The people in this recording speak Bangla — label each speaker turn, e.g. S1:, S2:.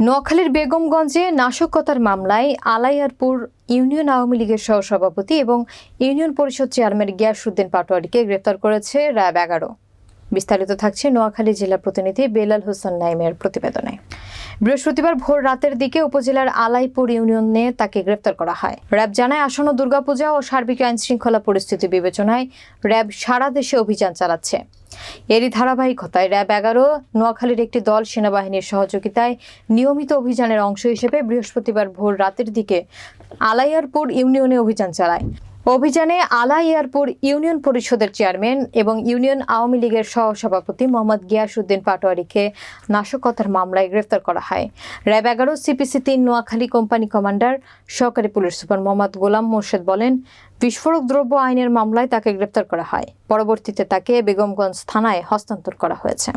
S1: নোয়াখালীর বেগমগঞ্জে নাশকতার মামলায় আলাইয়ারপুর ইউনিয়ন আওয়ামী লীগের সহসভাপতি এবং ইউনিয়ন পরিষদ চেয়ারম্যান গিয়াসুদ্দিন পাটোয়ারিকে গ্রেপ্তার করেছে র্যাব এগারো। বিস্তারিত থাকছে নোয়াখালী জেলা প্রতিনিধি বেলাল হোসেন নাইমের প্রতিবেদনে। বৃহস্পতিবার ভোর রাতের দিকে উপজেলার আলাইপুর ইউনিয়নে তাকে গ্রেপ্তার করা হয়। র্যাব জানায়, আসন্ন দুর্গাপূজা ও সার্বিক আইন শৃঙ্খলা পরিস্থিতি বিবেচনায় র্যাব সারা দেশে অভিযান চালাচ্ছে। এরই ধারাবাহিকতায় র্যাব এগারো, নোয়াখালীর একটি দল সেনাবাহিনীর সহযোগিতায় নিয়মিত অভিযানের অংশ হিসেবে বৃহস্পতিবার ভোর রাতের দিকে আলাইয়ারপুর ইউনিয়নে অভিযান চালায়। অভিযানে আলা আলাইয়ারপুর ইউনিয়ন পরিষদের চেয়ারম্যান এবং ইউনিয়ন আওয়ামী লীগের সহসভাপতি মোহাম্মদ গিয়াসউদ্দিন পাটোয়ারিকে নাশকতার মামলায় গ্রেফতার করা হয়। র্যাব এগারো, সিপিসি তিন, নোয়াখালী কোম্পানি কমান্ডার, সহকারী পুলিশ সুপার মোহাম্মদ গোলাম মোর্শেদ বলেন, বিস্ফোরক দ্রব্য আইনের মামলায় তাকে গ্রেপ্তার করা হয়। পরবর্তীতে তাকে বেগমগঞ্জ থানায় হস্তান্তর করা হয়েছে।